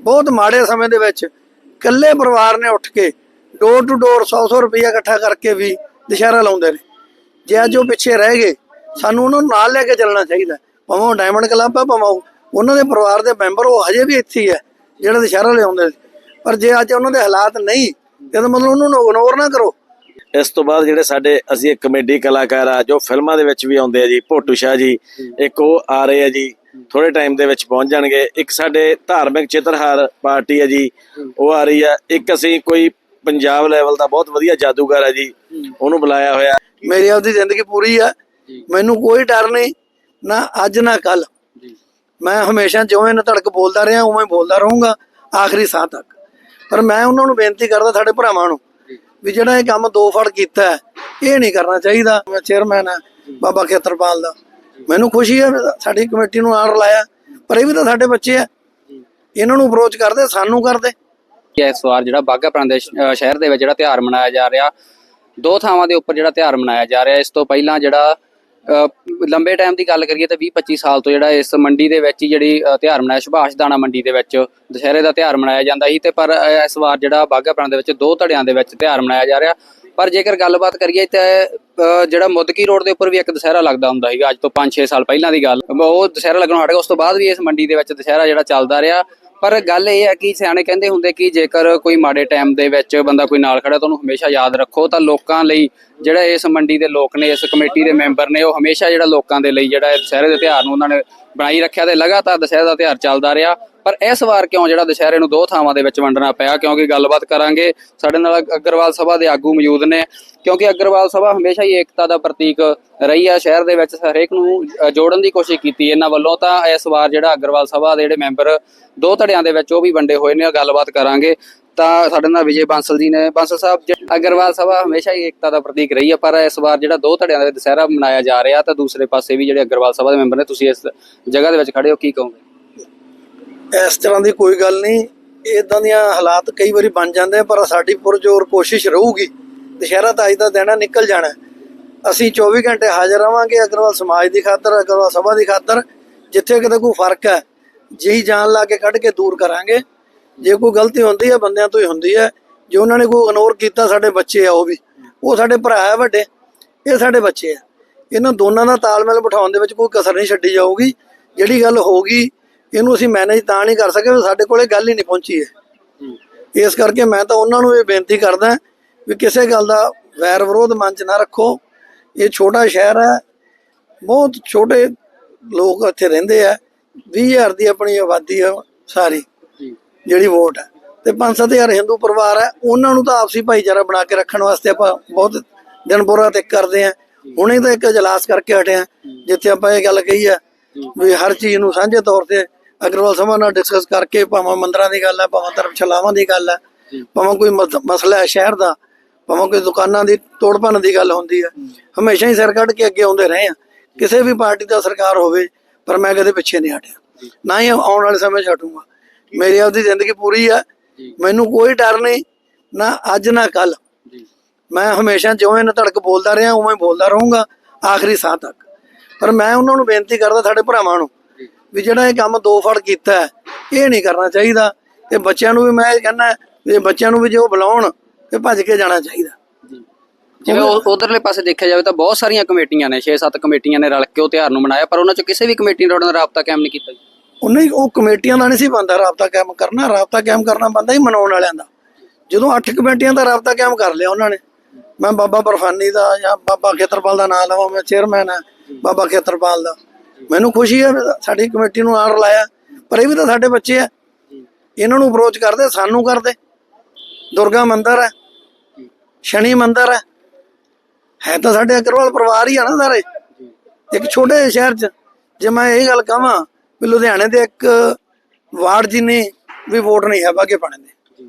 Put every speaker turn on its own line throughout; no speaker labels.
ਬਹੁਤ ਮਾੜੇ ਸਮੇਂ ਦੇ ਵਿੱਚ ਇਕੱਲੇ ਪਰਿਵਾਰ ਨੇ ਉੱਠ ਕੇ ਡੋਰ ਟੂ ਡੋਰ 100-100 ਰੁਪਇਆ ਇਕੱਠਾ ਕਰਕੇ ਵੀ ਦੁਸ਼ਹਿਰਾ ਲਾਉਂਦੇ ਨੇ। ਜੇ ਅੱਜ ਉਹ ਪਿੱਛੇ ਰਹਿ ਗਏ ਸਾਨੂੰ ਉਹਨਾਂ ਨੂੰ ਨਾਲ ਲੈ ਕੇ ਚੱਲਣਾ ਚਾਹੀਦਾ। ਭਾਵੇਂ ਉਹ ਡਾਇਮੰਡ ਕਲੱਬ ਆ ਭਾਵੇਂ ਉਹ- ਉਹਨਾਂ ਦੇ ਪਰਿਵਾਰ ਦੇ ਮੈਂਬਰ ਉਹ ਹਜੇ ਵੀ ਇੱਥੇ ਹੀ ਹੈ ਜਿਹੜੇ ਦੁਸ਼ਹਿਰਾ ਲਿਆਉਂਦੇ ਪਰ ਜੇ ਅੱਜ ਉਹਨਾਂ ਦੇ ਹਾਲਾਤ ਨਹੀਂ ਇਹਦਾ ਮਤਲਬ ਉਹਨਾਂ ਨੂੰ ਇਗਨੋਰ ਨਾ ਕਰੋ।
ਇਸ ਤੋਂ ਬਾਅਦ ਜਿਹੜੇ ਸਾਡੇ ਅਸੀਂ ਇੱਕ ਕਮੇਡੀ ਕਲਾਕਾਰ ਆ ਜੋ ਫਿਲਮਾਂ ਦੇ ਵਿੱਚ ਵੀ ਆਉਂਦੇ ਆ ਜੀ ਭੋਟੂ ਸ਼ਾਹ ਜੀ ਇੱਕ ਉਹ ਆ ਰਹੇ ਆ ਜੀ ਥੋੜੇ ਟਾਈਮ ਦੇ ਵਿੱਚ ਪਹੁੰਚ ਜਾਣਗੇ। ਇੱਕ ਸਾਡੇ ਧਾਰਮਿਕ ਚਿੱਤਰਹਾਰ ਪਾਰਟੀ ਹੈ ਜੀ ਉਹ ਆ ਰਹੀ ਆ ਇੱਕ ਅਸੀਂ ਕੋਈ ਪੰਜਾਬ ਲੈਵਲ ਦਾ ਬਹੁਤ ਵਧੀਆ ਜਾਦੂਗਰ ਹੈ ਜੀ ਉਹਨੂੰ ਬੁਲਾਇਆ ਹੋਇਆ।
ਮੇਰੀ ਆਪਦੀ ਜ਼ਿੰਦਗੀ ਪੂਰੀ ਆ ਮੈਨੂੰ ਕੋਈ ਡਰ ਨਹੀਂ ਨਾ ਅੱਜ ਨਾ ਕੱਲ ਮੈਂ ਹਮੇਸ਼ਾ ਜਿਵੇਂ ਨਾ ਧੜਕ ਬੋਲਦਾ ਰਿਹਾ ਉਵੇਂ ਬੋਲਦਾ ਰਹੂੰਗਾ ਆਖਰੀ ਸਾਹ ਤੱਕ। ਪਰ ਮੈਂ ਉਹਨਾਂ ਨੂੰ ਬੇਨਤੀ ਕਰਦਾ ਸਾਡੇ ਭਰਾਵਾਂ ਨੂੰ ਵੀ ਜਿਹੜਾ ਇਹ ਕੰਮ ਦੋ ਫੜ ਕੀਤਾ ਹੈ, ਇਹ ਨਹੀਂ ਕਰਨਾ ਚਾਹੀਦਾ। ਮੈਂ ਚੇਅਰਮੈਨ ਆ ਬਾਬਾ ਖੇਤਰਪਾਲ ਦਾ। ਮੈਨੂੰ ਖੁਸ਼ੀ ਹੈ ਸਾਡੀ ਕਮੇਟੀ ਨੂੰ ਆਰ ਲਾਇਆ ਪਰ ਇਹ ਵੀ ਤਾਂ ਸਾਡੇ ਬੱਚੇ ਆ। ਇਹਨਾਂ ਨੂੰ ਅਪਰੋਚ ਕਰਦੇ ਸਾਨੂੰ ਕਰਦੇ।
ਕਿ ਇਸ ਵਾਰ ਜਿਹੜਾ ਬਾਘਾ ਪੁਰਾਣਾ ਸ਼ਹਿਰ ਦੇ ਵਿੱਚ ਜਿਹੜਾ ਤਿਉਹਾਰ ਮਨਾਇਆ ਜਾ ਰਿਹਾ ਦੋ ਥਾਵਾਂ ਦੇ ਉੱਪਰ ਜਿਹੜਾ ਤਿਉਹਾਰ ਮਨਾਇਆ ਜਾ ਰਿਹਾ ਇਸ ਤੋਂ ਪਹਿਲਾਂ ਜਿਹੜਾ ਲੰਬੇ ਟਾਈਮ ਦੀ ਗੱਲ ਕਰੀਏ ਤਾਂ 20 25 ਸਾਲ ਤੋਂ ਜਿਹੜਾ ਇਸ ਮੰਡੀ ਦੇ ਵਿੱਚ ਜਿਹੜੀ ਅਹ, ਮਨਾਇਆ ਸੁਭਾਸ਼ ਦਾਣਾ ਮੰਡੀ ਦੇ ਵਿੱਚ ਦੁਸ਼ਹਿਰੇ ਦਾ ਤਿਉਹਾਰ ਮਨਾਇਆ ਜਾਂਦਾ ਸੀ ਤੇ ਪਰ ਇਸ ਵਾਰ ਜਿਹੜਾ ਬਾਘਾ ਪੁਰਾਣਾ ਦੇ ਵਿੱਚ ਦੋ ਧੜਿਆਂ ਦੇ ਵਿੱਚ ਤਿਉਹਾਰ ਮਨਾਇਆ ਜਾ ਰਿਹਾ। ਪਰ ਜੇਕਰ ਗੱਲਬਾਤ ਕਰੀਏ ਤਾਂ ਜਿਹੜਾ ਮੁੱਦਕੀ ਰੋਡ ਦੇ ਉੱਪਰ ਵੀ ਇੱਕ ਦੁਸਹਿਰਾ ਲੱਗਦਾ ਹੁੰਦਾ ਸੀਗਾ, ਅੱਜ ਤੋਂ 5-6 ਸਾਲ ਪਹਿਲਾਂ ਦੀ ਗੱਲ। ਉਹ ਦੁਸਹਿਰਾ ਲੱਗਣੋਂ ਹਟ ਗਿਆ ਉਸ ਤੋਂ ਬਾਅਦ ਵੀ ਇਸ ਮੰਡੀ ਦੇ ਵਿੱਚ ਦੁਸਹਿਰਾ ਜਿਹੜਾ ਚੱਲਦਾ ਰਿਹਾ। ਪਰ ਗੱਲ ਇਹ ਹੈ ਕਿ ਸਿਆਣੇ ਕਹਿੰਦੇ ਹੁੰਦੇ ਕਿ ਜੇਕਰ ਕੋਈ ਮਾੜੇ ਟਾਈਮ ਦੇ ਵਿੱਚ ਬੰਦਾ ਕੋਈ ਨਾਲ ਖੜਾ, ਤਾਂ ਉਹਨੂੰ ਹਮੇਸ਼ਾ ਯਾਦ ਰੱਖੋ। ਤਾਂ ਲੋਕਾਂ ਲਈ ਜਿਹੜਾ ਇਸ ਮੰਡੀ ਦੇ ਲੋਕ ਨੇ, ਇਸ ਕਮੇਟੀ ਦੇ ਮੈਂਬਰ ਨੇ, ਉਹ ਹਮੇਸ਼ਾ ਜਿਹੜਾ ਲੋਕਾਂ ਦੇ ਲਈ ਜਿਹੜਾ ਇਹ ਦੁਸਹਿਰੇ ਦੇ ਤਿਉਹਾਰ ਨੂੰ ਉਹਨਾਂ ਨੇ ਬਣਾਈ ਰੱਖਿਆ ਤੇ ਲਗਾਤਾਰ ਦੁਸਹਿਰੇ ਦਾ ਤਿਉਹਾਰ ਚੱਲਦਾ ਰਿਹਾ। ਪਰ ਇਸ ਵਾਰ ਕਿਉਂ ਜਿਹੜਾ ਦੁਸਹਿਰੇ ਨੂੰ ਦੋ ਥਾਵਾਂ ਦੇ ਵਿੱਚ ਵੰਡਣਾ ਪਿਆ? ਕਿਉਂਕਿ ਗੱਲਬਾਤ ਕਰਾਂਗੇ, ਸਾਡੇ ਨਾਲ ਅਗਰਵਾਲ ਸਭਾ ਦੇ ਆਗੂ ਮੌਜੂਦ ਨੇ। ਕਿਉਂਕਿ ਅਗਰਵਾਲ ਸਭਾ ਹਮੇਸ਼ਾ ਹੀ ਏਕਤਾ ਦਾ ਪ੍ਰਤੀਕ ਰਹੀ ਆ। ਸ਼ਹਿਰ ਦੇ ਵਿੱਚ ਹਰੇਕ ਨੂੰ ਜੋੜਨ ਦੀ ਕੋਸ਼ਿਸ਼ ਕੀਤੀ ਇਹਨਾਂ ਵੱਲੋਂ। ਤਾਂ ਇਸ ਵਾਰ ਜਿਹੜਾ ਅਗਰਵਾਲ ਸਭਾ ਦੇ ਜਿਹੜੇ ਮੈਂਬਰ ਦੋ ਧੜਿਆਂ ਦੇ ਵਿੱਚ ਉਹ ਵੀ ਵੰਡੇ ਹੋਏ ਨੇ ਗੱਲਬਾਤ ਕਰਾਂਗੇ। ਤਾਂ ਸਾਡੇ ਨਾਲ ਵਿਜੇ ਬਾਂਸਲ ਜੀ ਨੇ। ਬਾਂਸਲ ਸਾਹਿਬ, ਜ- ਅਗਰਵਾਲ ਸਭਾ ਹਮੇਸ਼ਾ ਹੀ ਏਕਤਾ ਦਾ ਪ੍ਰਤੀਕ ਰਹੀ ਹੈ ਪਰ ਇਸ ਵਾਰ ਜਿਹੜਾ ਦੋ ਧੜਿਆਂ ਦਾ ਦੁਸਹਿਰਾ ਮਨਾਇਆ ਜਾ ਰਿਹਾ, ਤਾਂ ਦੂਸਰੇ ਪਾਸੇ ਵੀ ਜਿਹੜੇ ਅਗਰਵਾਲ ਸਭਾ ਦੇ ਮੈਂਬਰ ਨੇ, ਤੁਸੀਂ ਇਸ ਜਗ੍ਹਾ ਦੇ ਵਿੱਚ ਖੜੇ ਹੋ, ਕੀ ਕਹੋਗੇ?
ਇਸ ਤਰ੍ਹਾਂ ਦੀ ਕੋਈ ਗੱਲ ਨਹੀਂ। ਇਦਾਂ ਦੀਆਂ ਹਾਲਾਤ ਕਈ ਵਾਰੀ ਬਣ ਜਾਂਦੇ ਆ, ਪਰ ਸਾਡੀ ਪੁਰਜੋਰ ਕੋਸ਼ਿਸ਼ ਰਹੂਗੀ। ਦੁਸ਼ਹਿਰਾ ਤਾਂ ਅੱਜ ਦਾ ਦਿਨ ਨਿਕਲ ਜਾਣਾ ਅਸੀਂ 24 ਘੰਟੇ ਹਾਜ਼ਰ ਰਵਾਂਗੇ ਅਗਰਵਾਲ ਸਮਾਜ ਦੀ ਖਾਤਰ ਅਗਰਵਾਲ ਸਭਾ ਦੀ ਖਾਤਰ ਜਿੱਥੇ ਕਿਤੇ ਕੋਈ ਫ਼ਰਕ ਹੈ। ਜਿਹੀ ਜਾਨ ਲਾ ਕੇ ਕੱਢ ਕੇ ਦੂਰ ਕਰਾਂਗੇ। ਜੇ ਕੋਈ ਗਲਤੀ ਹੁੰਦੀ ਹੈ ਬੰਦਿਆਂ ਤੋਂ ਹੀ ਹੁੰਦੀ ਹੈ। ਜੇ ਉਹਨਾਂ ਨੇ ਕੋਈ ਇਗਨੋਰ ਕੀਤਾ ਸਾਡੇ ਬੱਚੇ ਆ ਉਹ ਵੀ। ਉਹ ਸਾਡੇ ਭਰਾ ਹੈ ਵੱਡੇ। ਇਹ ਸਾਡੇ ਬੱਚੇ ਆ। ਇਹਨਾਂ ਦੋਨਾਂ ਦਾ ਤਾਲਮੇਲ ਬਿਠਾਉਣ ਦੇ ਵਿੱਚ ਕੋਈ ਕਸਰ ਨਹੀਂ ਛੱਡੀ ਜਾਊਗੀ। ਜਿਹੜੀ ਗੱਲ ਹੋਊਗੀ ਇਹਨੂੰ ਅਸੀਂ ਮੈਨੇਜ ਤਾਂ ਨਹੀਂ ਕਰ ਸਕੇ ਵੀ ਸਾਡੇ ਕੋਲੇ ਗੱਲ ਹੀ ਨਹੀਂ ਪਹੁੰਚੀ ਹੈ ਇਸ ਕਰਕੇ ਮੈਂ ਤਾਂ ਉਹਨਾਂ ਨੂੰ ਇਹ ਬੇਨਤੀ ਕਰਦਾ ਵੀ ਕਿਸੇ ਗੱਲ ਦਾ ਵੈਰ ਵਿਰੋਧ ਮਨ 'ਚ ਨਾ ਰੱਖੋ। ਇਹ ਛੋਟਾ ਸ਼ਹਿਰ ਹੈ, ਬਹੁਤ ਛੋਟੇ ਲੋਕ ਇੱਥੇ ਰਹਿੰਦੇ ਆ। 20000 ਦੀ ਆਪਣੀ ਆਬਾਦੀ ਹੈ ਸਾਰੀ, ਜਿਹੜੀ ਵੋਟ ਹੈ। ਤੇ 5-7000 ਹਿੰਦੂ ਪਰਿਵਾਰ ਹੈ, ਉਹਨਾਂ ਨੂੰ ਤਾਂ ਆਪਸੀ ਭਾਈਚਾਰਾ ਬਣਾ ਕੇ ਰੱਖਣ ਵਾਸਤੇ ਆਪਾਂ ਬਹੁਤ ਦਿਨ ਬੁਰਾ ਤੇ ਕਰਦੇ ਆ। ਹੁਣੇ ਤਾਂ ਇੱਕ ਇਜਲਾਸ ਕਰਕੇ ਹਟਿਆ ਜਿੱਥੇ ਆਪਾਂ ਇਹ ਗੱਲ ਕਹੀ ਆ ਵੀ ਹਰ ਚੀਜ਼ ਨੂੰ ਸਾਂਝੇ ਤੌਰ ਤੇ ਅਗਰਵਾਲ ਸਭਾ ਨਾਲ ਡਿਸਕਸ ਕਰਕੇ ਭਾਵੇਂ ਮੰਦਰਾਂ ਦੀ ਗੱਲ ਹੈ ਭਾਵੇਂ ਧਰਮਸ਼ਾਲਾਵਾਂ ਦੀ ਗੱਲ ਹੈ ਭਾਵੇਂ ਕੋਈ ਮਸ- ਮਸਲਾ ਹੈ ਸ਼ਹਿਰ ਦਾ ਭਾਵੇਂ ਕੋਈ ਦੁਕਾਨਾਂ ਦੀ ਤੋੜ ਭੰਨ ਦੀ ਗੱਲ ਹੁੰਦੀ ਹੈ ਹਮੇਸ਼ਾ ਹੀ ਸਿਰ ਕੱਢ ਕੇ ਅੱਗੇ ਆਉਂਦੇ ਰਹੇ ਆ ਕਿਸੇ ਵੀ ਪਾਰਟੀ ਦਾ ਸਰਕਾਰ ਹੋਵੇ ਪਰ ਮੈਂ ਕਦੇ ਪਿੱਛੇ ਨਹੀਂ ਹਟਿਆ। ਨਾ ਹੀ ਆਉਣ ਵਾਲੇ ਸਮੇਂ ਹਟੂੰਗਾ। ਮੇਰੀ ਆਪਦੀ ਜ਼ਿੰਦਗੀ ਪੂਰੀ ਆ ਮੈਨੂੰ ਕੋਈ ਡਰ ਨਹੀਂ ਨਾ ਅੱਜ ਨਾ ਕੱਲ ਮੈਂ ਹਮੇਸ਼ਾ ਜਿਵੇਂ ਨਾ ਧੜਕ ਬੋਲਦਾ ਰਿਹਾ ਉਵੇਂ ਬੋਲਦਾ ਰਹੂੰਗਾ ਆਖਰੀ ਸਾਹ ਤੱਕ। ਪਰ ਮੈਂ ਉਹਨਾਂ ਨੂੰ ਬੇਨਤੀ ਕਰਦਾ ਸਾਡੇ ਭਰਾਵਾਂ ਨੂੰ ਵੀ ਜਿਹੜਾ ਇਹ ਕੰਮ ਦੋ ਫੜ ਕੀਤਾ ਹੈ, ਇਹ ਨਹੀਂ ਕਰਨਾ ਚਾਹੀਦਾ। ਤੇ ਬੱਚਿਆਂ ਨੂੰ ਵੀ ਮੈਂ ਕਹਿੰਦਾ ਵੀ ਬੱਚਿਆਂ ਨੂੰ ਵੀ ਜੇ ਉਹ ਬੁਲਾਉਣ ਤੇ ਭੱਜ ਕੇ ਜਾਣਾ ਚਾਹੀਦਾ।
ਜਿਵੇਂ ਉਧਰਲੇ ਪਾਸੇ ਦੇਖਿਆ ਜਾਵੇ ਤਾਂ ਬਹੁਤ ਸਾਰੀਆਂ ਕਮੇਟੀਆਂ ਨੇ 6-7 ਕਮੇਟੀਆਂ ਨੇ ਰਲ ਕੇ ਉਹ ਤਿਉਹਾਰ ਨੂੰ ਮਨਾਇਆ ਪਰ ਉਹਨਾਂ ਚੋਂ ਕਿਸੇ ਵੀ ਕਮੇਟੀ ਨੇ ਤੁਹਾਡੇ ਨਾਲ ਰਾਬਤਾ ਕਾਇਮ ਨਹੀਂ ਕੀਤਾ।
ਉਹਨੇ ਉਹ ਕਮੇਟੀਆਂ ਦਾ ਨਹੀਂ ਸੀ ਬੰਦਾ ਰਾਬਤਾ ਕਾਇਮ ਕਰਨਾ ਰਾਬਤਾ ਕਾਇਮ ਕਰਨਾ ਬੰਦਾ ਹੀ ਮਨਾਉਣ ਵਾਲਿਆਂ ਦਾ। ਜਦੋਂ ਅੱਠ ਕਮੇਟੀਆਂ ਦਾ ਰਾਬਤਾ ਕਾਇਮ ਕਰ ਲਿਆ ਉਹਨਾਂ ਨੇ। ਮੈਂ ਬਾਬਾ ਬਰਫਾਨੀ ਦਾ ਜਾਂ ਬਾਬਾ ਖੇਤਰਪਾਲ ਦਾ ਨਾਮ ਲਵਾਂ ਮੈਂ ਚੇਅਰਮੈਨ ਆ ਬਾਬਾ ਖੇਤਰਪਾਲ ਦਾ। ਮੈਨੂੰ ਖੁਸ਼ੀ ਹੈ, ਸਾਡੀ ਕਮੇਟੀ ਨੂੰ ਆਰ ਲਾਇਆ, ਪਰ ਇਹ ਵੀ ਤਾਂ ਸਾਡੇ ਬੱਚੇ ਆ। ਇਹਨਾਂ ਨੂੰ ਅਪਰੋਚ ਕਰਦੇ, ਸਾਨੂੰ ਕਰਦੇ। ਦੁਰਗਾ ਮੰਦਿਰ ਹੈ, ਸ਼ਨੀ ਮੰਦਿਰ ਹੈ। ਹੈ ਤਾਂ ਸਾਡੇ ਅਗਰਵਾਲ ਪਰਿਵਾਰ ਹੀ ਆ ਨਾ ਸਾਰੇ। ਇੱਕ ਛੋਟੇ ਸ਼ਹਿਰ 'ਚ, ਜੇ ਮੈਂ ਇਹ ਗੱਲ ਕਹਾਂ ਵੀ ਲੁਧਿਆਣੇ ਦੇ ਇੱਕ ਵਾਰਡ ਜਿੰਨੀ ਵੀ ਵੋਟ ਨਹੀਂ ਹੈ ਬਾਗੇ ਪਾਣੇ ਦੇ।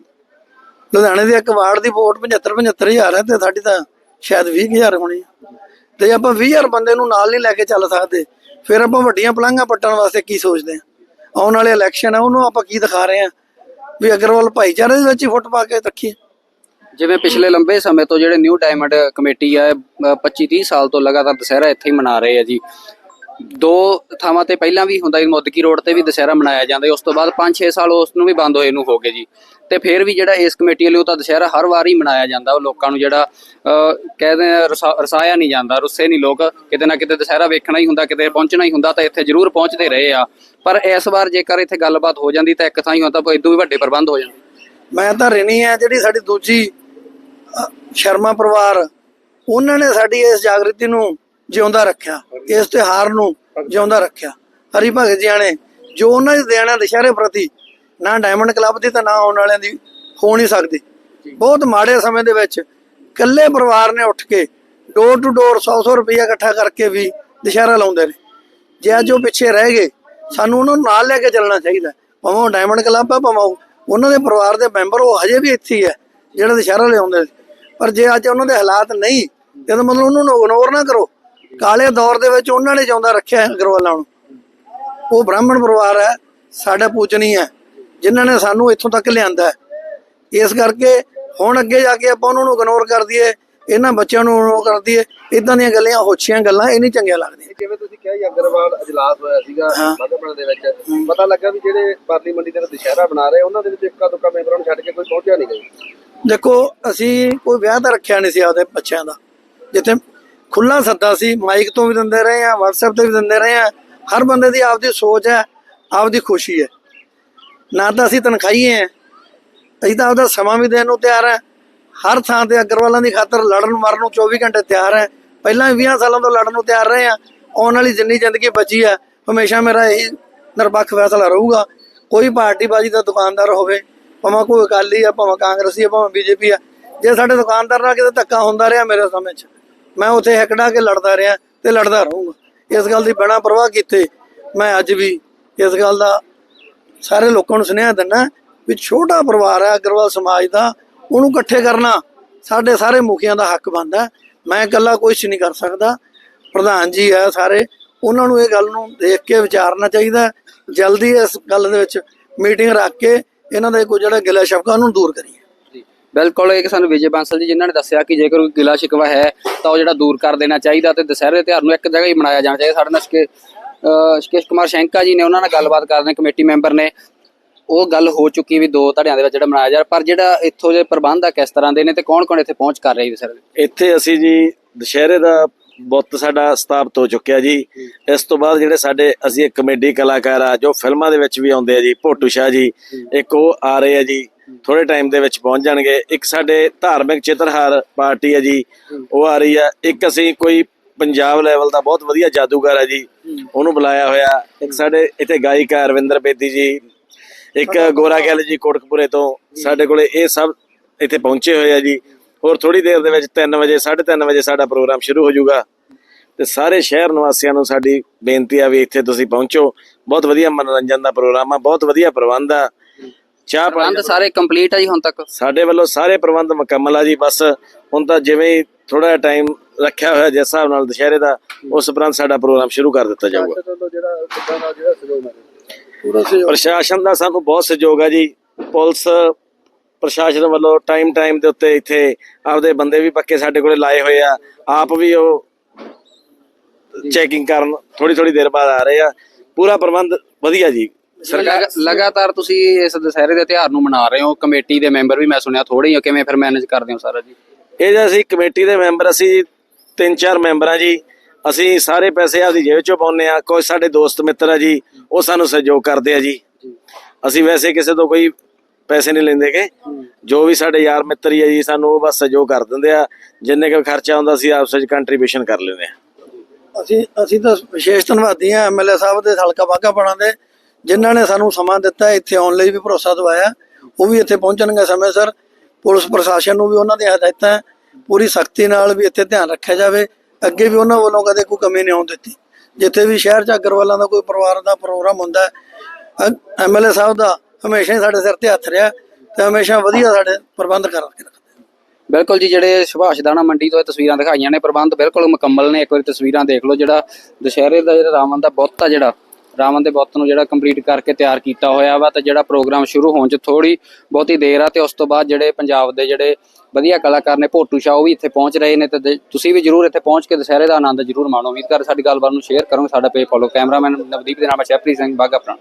ਲੁਧਿਆਣੇ ਦੇ ਇੱਕ ਵਾਰਡ ਦੀ ਵੋਟ 75 75000 ਹੈ ਤੇ ਸਾਡੀ ਤਾਂ ਸ਼ਾਇਦ 20000 ਹੋਣੀ ਹੈ। ਤੇ ਜੇ ਆਪਾਂ 20000 ਬੰਦੇ ਨੂੰ ਨਾਲ ਨਹੀਂ ਲੈ ਕੇ ਚੱਲ ਸਕਦੇ। ਫਿਰ ਆਪਾਂ ਵੱਡੀਆਂ ਪਲਾਂਘਾਂ ਪੱਟਣ ਵਾਸਤੇ ਕੀ ਸੋਚਦੇ ਆ ਆਉਣ ਵਾਲੇ ਇਲੈਕਸ਼ਨ ਆ, ਉਹਨੂੰ ਆਪਾਂ ਕੀ ਦਿਖਾ ਰਹੇ ਆ ਵੀ ਅਗਰਵਾਲ ਭਾਈਚਾਰੇ ਦੇ ਵਿੱਚ ਹੀ ਫੁੱਟ ਪਾ ਕੇ ਰੱਖੀਏ।
ਜਿਵੇਂ ਪਿਛਲੇ ਲੰਬੇ ਸਮੇਂ ਤੋਂ ਜਿਹੜੇ ਨਿਊ ਡਾਇਮੰਡ ਕਮੇਟੀ ਆ 25-30 ਸਾਲ ਤੋਂ ਲਗਾਤਾਰ ਦੁਸਹਿਰਾ ਇੱਥੇ ਹੀ ਮਨਾ ਰਹੇ ਆ ਜੀ। ਦੋ ਥਾਵਾਂ ਤੇ ਪਹਿਲਾਂ ਵੀ ਹੁੰਦਾ ਸੀ, ਮੁੱਦਕੀ ਰੋਡ ਤੇ ਵੀ ਦੁਸਹਿਰਾ ਮਨਾਇਆ ਜਾਂਦਾ ਉਸ ਤੋਂ ਬਾਅਦ 5-6 ਸਾਲ ਉਸ ਨੂੰ ਵੀ ਬੰਦ ਹੋਏ ਨੂੰ ਹੋ ਗਏ ਜੀ। ਤੇ ਫਿਰ ਵੀ ਜਿਹੜਾ ਇਸ ਕਮੇਟੀ ਵੱਲੋਂ ਤਾਂ ਦੁਸਹਿਰਾ ਹਰ ਵਾਰ ਹੀ ਮਨਾਇਆ ਜਾਂਦਾ, ਉਹ ਲੋਕਾਂ ਨੂੰ ਜਿਹੜਾ ਕਹਿੰਦੇ ਰਸਾਇਆ ਨਹੀਂ ਜਾਂਦਾ, ਰੁੱਸੇ ਨਹੀਂ ਲੋਕ, ਕਿਤੇ ਨਾ ਕਿਤੇ ਦੁਸਹਿਰਾ ਵੇਖਣਾ ਹੀ ਹੁੰਦਾ, ਕਿਤੇ ਪਹੁੰਚਣਾ ਹੀ ਹੁੰਦਾ, ਤਾਂ ਇੱਥੇ ਜ਼ਰੂਰ ਪਹੁੰਚਦੇ ਰਹੇ ਆ। ਪਰ ਇਸ ਵਾਰ ਜੇਕਰ ਇੱਥੇ ਗੱਲਬਾਤ ਹੋ ਜਾਂਦੀ ਤਾਂ ਇੱਕ ਥਾਂ ਹੀ ਹੁੰਦਾ ਤਾਂ ਇਦੋਂ ਵੀ ਵੱਡੇ ਪ੍ਰਬੰਧ ਹੋ ਜਾਂਦੇ।
ਮੈਂ ਤਾਂ ਰਹਿਣੀ ਹੈ ਜਿਹੜੀ ਸਾਡੀ ਦੂਜੀ ਸ਼ਰਮਾ ਪਰਿਵਾਰ, ਉਹਨਾਂ ਨੇ ਸਾਡੀ ਇਸ ਜਾਗਰਤੀ ਨੂੰ ਜਿਉਂਦਾ ਰੱਖਿਆ, ਇਸ ਤਿਉਹਾਰ ਨੂੰ ਜਿਉਂਦਾ ਰੱਖਿਆ। ਹਰੀ ਭਗਤ ਜੀ ਨੇ ਜੋ ਉਹਨਾਂ ਦੀ ਦੇਣਾ ਦੁਸ਼ਹਿਰੇ ਪ੍ਰਤੀ ਨਾ ਡਾਇਮੰਡ ਕਲੱਬ ਦੀ ਤਾਂ ਨਾ ਆਉਣ ਵਾਲਿਆਂ ਦੀ ਹੋ ਨਹੀਂ ਸਕਦੀ। ਬਹੁਤ ਮਾੜੇ ਸਮੇਂ ਦੇ ਵਿੱਚ ਇਕੱਲੇ ਪਰਿਵਾਰ ਨੇ ਉੱਠ ਕੇ ਡੋਰ ਟੂ ਡੋਰ 100-100 ਰੁਪਇਆ ਇਕੱਠਾ ਕਰਕੇ ਵੀ ਦੁਸ਼ਹਿਰਾ ਲਾਉਂਦੇ ਨੇ। ਜੇ ਅੱਜ ਉਹ ਪਿੱਛੇ ਰਹਿ ਗਏ, ਸਾਨੂੰ ਉਹਨਾਂ ਨੂੰ ਨਾਲ ਲੈ ਕੇ ਚੱਲਣਾ ਚਾਹੀਦਾ ਭਾਵੇਂ ਉਹ ਡਾਇਮੰਡ ਕਲੱਬ ਹੈ ਭਾਵੇਂ ਉਹਨਾਂ ਦੇ ਪਰਿਵਾਰ ਦੇ ਮੈਂਬਰ ਉਹ ਹਜੇ ਵੀ ਇੱਥੇ ਹੀ ਹੈ, ਜਿਹੜਾ ਦੁਸ਼ਹਿਰਾ ਲਿਆਉਂਦੇ ਸੀ ਪਰ ਜੇ ਅੱਜ ਉਹਨਾਂ ਦੇ ਹਾਲਾਤ ਨਹੀਂ ਤੇ ਮਤਲਬ ਉਹਨਾਂ ਨੂੰ ਇਗਨੋਰ ਨਾ ਕਰੋ। ਕਾਲੇ ਦੌਰ ਦੇ ਵਿੱਚ ਉਹਨਾਂ ਨੇ ਜਿਉਂਦਾ ਰੱਖਿਆ ਅਗਰਵਾਲਾਂ ਨੂੰ। ਉਹ ਬ੍ਰਾਹਮਣ ਪਰਿਵਾਰ ਹੈ ਸਾਡਾ ਪੂਜਨੀ ਹੈ ਜਿਨ੍ਹਾਂ ਨੇ ਸਾਨੂੰ ਇੱਥੋਂ ਤੱਕ ਲਿਆਂਦਾ ਇਸ ਕਰਕੇ ਹੁਣ ਅੱਗੇ ਜਾ ਕੇ ਆਪਾਂ ਉਹਨਾਂ ਨੂੰ ਇਗਨੋਰ ਕਰ ਦਈਏ ਇਹਨਾਂ ਬੱਚਿਆਂ ਨੂੰ ਇਗਨੋਰ ਕਰ ਦਈਏ ਇਦਾਂ ਦੀਆਂ ਗੱਲਾਂ ਹੋਛੀਆਂ ਗੱਲਾਂ ਇਹ ਨਹੀਂ ਚੰਗੀਆਂ ਲੱਗਦੀਆਂ।
ਜਿਵੇਂ ਤੁਸੀਂ ਕਿਹਾ ਜੀ ਅਗਰਵਾਲ ਅਜਲਾਸ ਹੋਇਆ ਸੀਗਾ
ਹਾਂ।
ਮਾਧੋਪੁਰ ਦੇ ਵਿੱਚ। ਪਤਾ ਲੱਗਾ ਵੀ ਜਿਹੜੇ ਪਰਲੀ ਮੰਡੀ ਦੇ ਦੁਸ਼ਹਿਰਾ ਬਣਾ ਰਹੇ ਉਹਨਾਂ ਦੇ ਵਿੱਚ ਇੱਕਾ ਦੁੱਕਾ ਮੈਂਬਰਾਂ ਨੂੰ ਛੱਡ ਕੇ ਕੋਈ ਪਹੁੰਚਿਆ ਨਹੀਂ ਗਈ
ਦੇਖੋ ਅਸੀਂ ਕੋਈ ਵਿਆਹ ਤਾਂ ਰੱਖਿਆ ਨਹੀਂ ਸੀ ਆਪਦੇ ਬੱਚਿਆਂ ਦਾ। ਜਿੱਥੇ ਖੁੱਲਾ ਸੱਦਾ ਸੀ ਮਾਈਕ ਤੋਂ ਵੀ ਦਿੰਦੇ ਰਹੇ ਆ WhatsApp ਤੇ ਵੀ ਦਿੰਦੇ ਰਹੇ ਆ ਹਰ ਬੰਦੇ ਦੀ ਆਪਦੀ ਸੋਚ ਹੈ, ਆਪਦੀ ਖੁਸ਼ੀ ਹੈ। ਨਾ ਤਾਂ ਅਸੀਂ ਤਨਖਾਹੀਏ ਆ ਅਸੀਂ ਤਾਂ ਆਪਦਾ ਸਮਾਂ ਵੀ ਦੇਣ ਨੂੰ ਤਿਆਰ ਹੈ। ਹਰ ਥਾਂ ਤੇ ਅਗਰਵਾਲਾਂ ਦੀ ਖਾਤਰ ਲੜਨ ਮਰਨ ਨੂੰ 24 ਘੰਟੇ ਤਿਆਰ ਹੈ। ਪਹਿਲਾਂ ਵੀ 20 ਸਾਲਾਂ ਤੋਂ ਲੜਨ ਨੂੰ ਤਿਆਰ ਰਹੇ ਆ ਆਉਣ ਵਾਲੀ ਜਿੰਨੀ ਜ਼ਿੰਦਗੀ ਬਚੀ ਹੈ, ਹਮੇਸ਼ਾ ਮੇਰਾ ਇਹ ਨਿਰਪੱਖ ਫੈਸਲਾ ਰਹੂਗਾ। ਕੋਈ ਪਾਰਟੀ ਬਾਜੀ ਦਾ ਦੁਕਾਨਦਾਰ ਹੋਵੇ, ਭਾਵੇਂ ਕੋਈ ਅਕਾਲੀ ਆ ਭਾਵੇਂ ਕਾਂਗਰਸੀ ਆ ਭਾਵੇਂ ਬੀਜੇਪੀ ਆ ਜੇ ਸਾਡੇ ਦੁਕਾਨਦਾਰ ਨਾਲ ਕਿਤੇ ਧੱਕਾ ਹੁੰਦਾ ਰਿਹਾ ਮੇਰੇ ਸਮੇਂ 'ਚ ਮੈਂ ਉੱਥੇ ਹਕੜਾ ਕੇ ਲੜਦਾ ਰਿਹਾ ਤੇ ਲੜਦਾ ਰਹੂੰਗਾ। ਇਸ ਗੱਲ ਦੀ ਬਿਨਾਂ ਪਰਵਾਹ ਕੀਤੇ। ਮੈਂ ਅੱਜ ਵੀ ਇਸ ਗੱਲ ਦਾ ਸਾਰੇ ਲੋਕਾਂ ਨੂੰ ਸੁਨੇਹਾ ਦਿੰਦਾ ਵੀ ਛੋਟਾ ਪਰਿਵਾਰ ਹੈ, ਅਗਰਵਾਲ ਸਮਾਜ ਦਾ, ਉਹਨੂੰ ਇਕੱਠੇ ਕਰਨਾ ਸਾਡੇ ਸਾਰੇ ਮੁਖੀਆਂ ਦਾ ਹੱਕ ਬਣਦਾ ਮੈਂ ਇਕੱਲਾ ਕੁਝ ਨਹੀਂ ਕਰ ਸਕਦਾ। ਪ੍ਰਧਾਨ ਜੀ ਹੈ ਸਾਰੇ, ਉਹਨਾਂ ਨੂੰ ਇਹ ਗੱਲ ਨੂੰ ਦੇਖ ਕੇ ਵਿਚਾਰਨਾ ਚਾਹੀਦਾ ਜਲਦੀ ਇਸ ਗੱਲ ਦੇ ਵਿੱਚ ਮੀਟਿੰਗ ਰੱਖ ਕੇ ਇਹਨਾਂ ਦੇ ਕੋਈ ਜਿਹੜਾ ਗਿਲਾ ਸ਼ਬਕਾ ਉਹਨੂੰ ਦੂਰ ਕਰੀਏ।
ਬਿਲਕੁਲ ਇਹ ਸਾਨੂੰ ਵਿਜੇ ਬਾਂਸਲ ਜੀ ਜਿਨ੍ਹਾਂ ਨੇ ਦੱਸਿਆ ਕਿ ਜੇਕਰ ਕੋਈ ਗਿਲਾ ਸ਼ਿਕਵਾ ਹੈ ਤਾਂ ਉਹ ਜਿਹੜਾ ਦੂਰ ਕਰ ਦੇਣਾ ਚਾਹੀਦਾ ਤੇ ਦੁਸਹਿਰੇ ਦੇ ਤਿਉਹਾਰ ਨੂੰ ਇੱਕ ਜਗ੍ਹਾ ਹੀ ਮਨਾਇਆ ਜਾਣਾ ਚਾਹੀਦਾ। ਸਾਡੇ ਨਾਲ ਸ਼ਕੇ ਸ਼ਕੇਸ਼ ਕੁਮਾਰ ਸ਼ੈਂਕਾ ਜੀ ਨੇ ਉਹਨਾਂ ਨਾਲ ਗੱਲਬਾਤ ਕਰਦੇ ਕਮੇਟੀ ਮੈਂਬਰ ਨੇ। ਉਹ ਗੱਲ ਹੋ ਚੁੱਕੀ ਵੀ ਦੋ ਧੜਿਆਂ ਦੇ ਵਿੱਚ ਜਿਹੜਾ ਮਨਾਇਆ ਜਾ ਪਰ ਜਿਹੜਾ ਇੱਥੋਂ ਦੇ ਪ੍ਰਬੰਧ ਆ ਕਿਸ ਤਰ੍ਹਾਂ ਦੇ ਨੇ ਤੇ ਕੌਣ ਕੌਣ ਇੱਥੇ ਪਹੁੰਚ ਕਰ ਰਿਹਾ ਜੀ ਦੁਸਹਿਰੇ? ਦੇ?
ਇੱਥੇ ਅਸੀਂ ਜੀ ਦੁਸ਼ਹਿਰੇ ਦਾ ਬੁੱਤ ਸਾਡਾ ਸਥਾਪਿਤ ਹੋ ਚੁੱਕਿਆ ਜੀ। ਇਸ ਤੋਂ ਬਾਅਦ ਜਿਹੜੇ ਸਾਡੇ ਅਸੀਂ ਇੱਕ ਕਮੇਡੀ ਕਲਾਕਾਰ ਆ ਜੋ ਫਿਲਮਾਂ ਦੇ ਵਿੱਚ ਵੀ ਆਉਂਦੇ ਆ ਜੀ ਭੋਟੂ ਸ਼ਾਹ ਜੀ ਇੱਕ ਉਹ ਆ ਰਹੇ ਆ ਜੀ। ਥੋੜੇ ਟਾਈਮ ਦੇ ਵਿੱਚ ਪਹੁੰਚ ਜਾਣਗੇ। ਇੱਕ ਸਾਡੇ ਧਾਰਮਿਕ ਚਿੱਤਰਹਾਰ ਪਾਰਟੀ ਆ ਜੀ ਉਹ ਆ ਰਹੀ ਆ ਇੱਕ ਅਸੀਂ ਕੋਈ ਪੰਜਾਬ ਲੈਵਲ ਦਾ ਬਹੁਤ ਵਧੀਆ ਜਾਦੂਗਰ ਆ ਜੀ ਉਹਨੂੰ ਬੁਲਾਇਆ ਹੋਇਆ। ਇੱਕ ਸਾਡੇ ਇੱਥੇ ਗਾਇਕ ਅਰਵਿੰਦਰ ਬੇਦੀ ਜੀ ਇੱਕ ਗੋਰਾ ਗਿੱਲ ਜੀ ਕੋਟਕਪੂਰੇ ਤੋਂ ਸਾਡੇ ਕੋਲੇ ਇਹ ਸਭ ਇੱਥੇ ਪਹੁੰਚੇ ਹੋਏ ਆ ਜੀ। ਹੋਰ ਥੋੜੀ ਦੇਰ ਦੇ ਵਿੱਚ 3 ਵਜੇ 3:30 ਵਜੇ ਸਾਡਾ ਪ੍ਰੋਗਰਾਮ ਸ਼ੁਰੂ ਹੋ ਜਾਊਗਾ। ਤੇ ਸਾਰੇ ਸ਼ਹਿਰ ਨਿਵਾਸੀਆਂ ਨੂੰ ਸਾਡੀ ਬੇਨਤੀ ਆ ਵੀ ਇੱਥੇ ਤੁਸੀਂ ਪਹੁੰਚੋ। ਬਹੁਤ ਵਧੀਆ ਮਨੋਰੰਜਨ ਦਾ ਪ੍ਰੋਗਰਾਮ ਆ ਬਹੁਤ ਵਧੀਆ ਪ੍ਰਬੰਧ ਆ। ਚਾਹ ਪਾਣੀ
ਪ੍ਰਬੰਧ ਸਾਰੇ ਕੰਪਲੀਟ ਆ ਜੀ ਹੁਣ ਤੱਕ।
ਸਾਡੇ ਵੱਲੋਂ ਸਾਰੇ ਪ੍ਰਬੰਧ ਮੁਕੰਮਲ ਆ ਜੀ ਬਸ ਹੁਣ ਤਾਂ ਜਿਵੇਂ ਹੀ ਥੋੜਾ ਟਾਈਮ ਰੱਖਿਆ ਹੋਇਆ ਜਿਸ ਹਿਸਾਬ ਨਾਲ ਦੁਸ਼ਹਿਰੇ ਦਾ ਉਸ ਉਪਰੰਤ ਸਾਡਾ ਪ੍ਰੋਗਰਾਮ ਸ਼ੁਰੂ ਕਰ ਦਿੱਤਾ ਜਾਊਗਾ।
ਚਲੋ ਜਿਹੜਾ ਕਿੱਦਾਂ ਦਾ ਜਿਹੜਾ ਸਹਿਯੋਗ ਮਿਲੇ
ਪੂਰਾ ਸਹਿਯੋਗ।
ਪ੍ਰਸ਼ਾਸਨ ਦਾ ਸਾਨੂੰ ਬਹੁਤ ਸਹਿਯੋਗ ਆ ਜੀ। ਪੁਲਿਸ ਪ੍ਰਸ਼ਾਸਨ ਵੱਲੋਂ ਟਾਈਮ ਟਾਈਮ ਦੇ ਉੱਤੇ ਇੱਥੇ ਆਪਦੇ ਬੰਦੇ ਵੀ ਪੱਕੇ ਸਾਡੇ ਕੋਲੇ ਲਾਏ ਹੋਏ ਆ। ਆਪ ਵੀ ਉਹ ਚੈਕਿੰਗ ਕਰਨ ਥੋੜੀ ਥੋੜੀ ਦੇਰ ਬਾਅਦ ਆ ਰਹੇ ਆ। ਪੂਰਾ ਪ੍ਰਬੰਧ ਵਧੀਆ ਜੀ।
ਲਗਾ- ਲਗਾਤਾਰ ਤੁਸੀਂ ਇਸ ਦੁਸਹਿਰੇ ਦੇ ਤਿਉਹਾਰ ਨੂੰ ਮਨਾ ਰਹੇ ਹੋ ਕਮੇਟੀ ਦੇ ਮੈਂਬਰ ਵੀ ਮੈਂ ਸੁਣਿਆ ਥੋੜੇ ਹੀ ਹੋ ਕਿਵੇਂ ਫਿਰ ਮੈਨੇਜ ਕਰਦੇ ਹੋ ਸਾਰਾ ਜੀ?
ਇਹ ਜੇ ਅਸੀਂ ਕਮੇਟੀ ਦੇ ਮੈਂਬਰ ਅਸੀਂ ਤਿੰਨ ਚਾਰ ਮੈਂਬਰ ਆ ਜੀ ਅਸੀਂ ਸਾਰੇ ਪੈਸੇ ਆਪਦੀ ਜੇਬ ਚੋਂ ਪਾਉਂਦੇ ਆ ਕੋਈ ਸਾਡੇ ਦੋਸਤ ਮਿੱਤਰ ਆ ਜੀ ਉਹ ਸਾਨੂੰ ਸਹਿਯੋਗ ਕਰਦੇ ਆ ਜੀ। ਅਸੀਂ ਵੈਸੇ ਕਿਸੇ ਤੋਂ ਕੋਈ ਪੈਸੇ ਨਹੀਂ ਲੈਂਦੇਗੇ ਜੋ ਵੀ ਸਾਡੇ ਯਾਰ ਮਿੱਤਰ ਹੀ ਆ ਜੀ ਸਾਨੂੰ ਉਹ ਬਸ ਸਹਿਯੋਗ ਕਰ ਦਿੰਦੇ ਆ। ਜਿੰਨੇ ਕੁ ਖਰਚਾ ਹੁੰਦਾ ਸੀ ਆਪਸ ਵਿੱਚ ਕੰਟਰੀਬਿਊਸ਼ਨ ਕਰ ਲੈਂਦੇ ਆ
ਅਸੀਂ ਅਸੀਂ ਤਾਂ ਵਿਸ਼ੇਸ਼ ਧੰਨਵਾਦੀ ਹਾਂ ਐਮਐਲਏ ਸਾਹਿਬ ਦੇ ਹਲਕਾ ਬਾਗਾ ਪਣਾ ਦੇ। ਜਿਨ੍ਹਾਂ ਨੇ ਸਾਨੂੰ ਸਮਾਂ ਦਿੱਤਾ, ਇੱਥੇ ਆਉਣ ਲਈ ਵੀ ਭਰੋਸਾ ਦਵਾਇਆ, ਉਹ ਵੀ ਇੱਥੇ ਪਹੁੰਚਣਗੇ ਸਮੇਂ ਸਿਰ। ਪੁਲਿਸ ਪ੍ਰਸ਼ਾਸਨ ਨੂੰ ਵੀ ਉਹਨਾਂ ਦੀਆਂ ਹਦਾਇਤਾਂ ਪੂਰੀ ਸਖਤੀ ਨਾਲ ਵੀ ਇੱਥੇ ਧਿਆਨ ਰੱਖਿਆ ਜਾਵੇ। ਅੱਗੇ ਵੀ ਉਹਨਾਂ ਵੱਲੋਂ ਕਦੇ ਕੋਈ ਕਮੀ ਨਹੀਂ ਆਉਣ ਦਿੱਤੀ। ਜਿੱਥੇ ਵੀ ਸ਼ਹਿਰ ਚ ਅਗਰਵਾਲਾਂ ਦਾ ਕੋਈ ਪਰਿਵਾਰ ਦਾ ਪ੍ਰੋਗਰਾਮ ਹੁੰਦਾ ਐਮਐਲਏ ਸਾਹਿਬ ਦਾ ਹਮੇਸ਼ਾ ਹੀ ਸਾਡੇ ਸਿਰ ਤੇ ਹੱਥ ਰਿਹਾ ਤੇ ਹਮੇਸ਼ਾ ਵਧੀਆ ਸਾਡੇ ਪ੍ਰਬੰਧ ਕਰਕੇ ਰੱਖਦੇ
ਬਿਲਕੁਲ ਜੀ, ਜਿਹੜੇ ਸੁਭਾਸ਼ ਦਾਣਾ ਮੰਡੀ ਤੋਂ ਇਹ ਤਸਵੀਰਾਂ ਦਿਖਾਈਆਂ ਨੇ, ਪ੍ਰਬੰਧ ਬਿਲਕੁਲ ਮੁਕੰਮਲ ਨੇ। ਇੱਕ ਵਾਰੀ ਤਸਵੀਰਾਂ ਦੇਖ ਲਓ ਜਿਹੜਾ ਦੁਸ਼ਹਿਰੇ ਦਾ ਜਿਹੜਾ ਰਾਵਣ ਦਾ ਬੁੱਤ ਜਿਹੜਾ ਰਾਵਣ ਦੇ ਬੁੱਤ ਨੂੰ ਜਿਹੜਾ ਕੰਪਲੀਟ ਕਰਕੇ ਤਿਆਰ ਕੀਤਾ ਹੋਇਆ ਵਾ ਤੇ ਜਿਹੜਾ ਪ੍ਰੋਗਰਾਮ ਸ਼ੁਰੂ ਹੋਣ 'ਚ ਥੋੜੀ ਬਹੁਤੀ ਦੇਰ ਆ ਤੇ ਉਸ ਤੋਂ ਬਾਅਦ ਜਿਹੜੇ ਪੰਜਾਬ ਦੇ ਜਿਹੜੇ ਵਧੀਆ ਕਲਾਕਾਰ ਨੇ ਭੋਟੂ ਸ਼ਾਹ ਉਹ ਵੀ ਇੱਥੇ ਪਹੁੰਚ ਰਹੇ ਨੇ ਤੇ ਤੁਸੀਂ ਵੀ ਜਰੂਰ ਇੱਥੇ ਪਹੁੰਚ ਕੇ ਦੁਸਹਿਰੇ ਦਾ ਆਨੰਦ ਜਰੂਰ ਮਾਣੋ। ਉਮੀਦ ਕਰ ਸਾਡੀ ਗੱਲਬਾਤ ਨੂੰ ਸ਼ੇਅਰ ਕਰੋਗੇ ਸਾਡਾ ਪੇਜ ਫੋਲੋ ਕੈਮਰਾਮੈਨ ਨਵਦੀਪ ਦੇ ਨਾਮ ਹੈ ਸ਼ੈਪਰੀ ਸਿੰਘ ਬਾਗਾ ਪ੍ਰਾਣ।